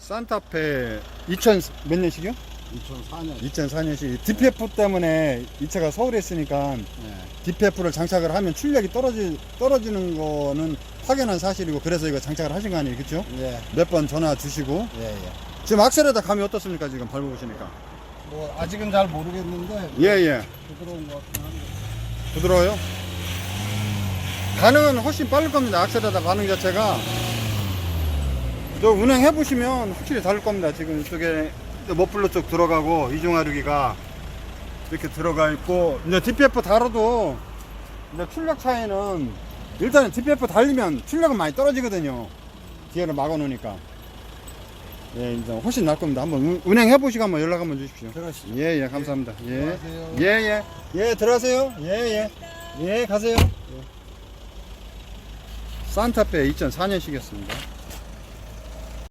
산타페 2000 몇 년식이요? 2004년. 2004년식 DPF 때문에 이 차가 서울에 있으니까 네. DPF를 장착을 하면 출력이 떨어지, 떨어지는 거는 확연한 사실이고 그래서 이거 장착을 하신 거 아니에요 그쵸? 예, 몇 번 전화 주시고 예, 예. 지금 악셀에다 감이 어떻습니까 지금 밟아보시니까 뭐 아직은 잘 모르겠는데 예예 부드러운 것 같긴 한데. 부드러워요? 반응은 훨씬 빠를 겁니다 악셀에다 반응 자체가 저 운행해 보시면 확실히 다를 겁니다 지금 이쪽에 머플러 쪽 들어가고 이중하류기가 이렇게 들어가 있고 이제 DPF 달아도 이제 출력 차이는 일단은 DPF 달리면 출력은 많이 떨어지거든요 뒤에를 막아 놓으니까 예 이제 훨씬 날 겁니다 한번 운- 운행해 보시고 한번 연락 한번 주십시오 들어가시죠. 예 예 감사합니다 예 들어가세요. 예, 예. 예, 들어가세요. 예, 예. 예, 가세요. 산타페 2004년식이었습니다.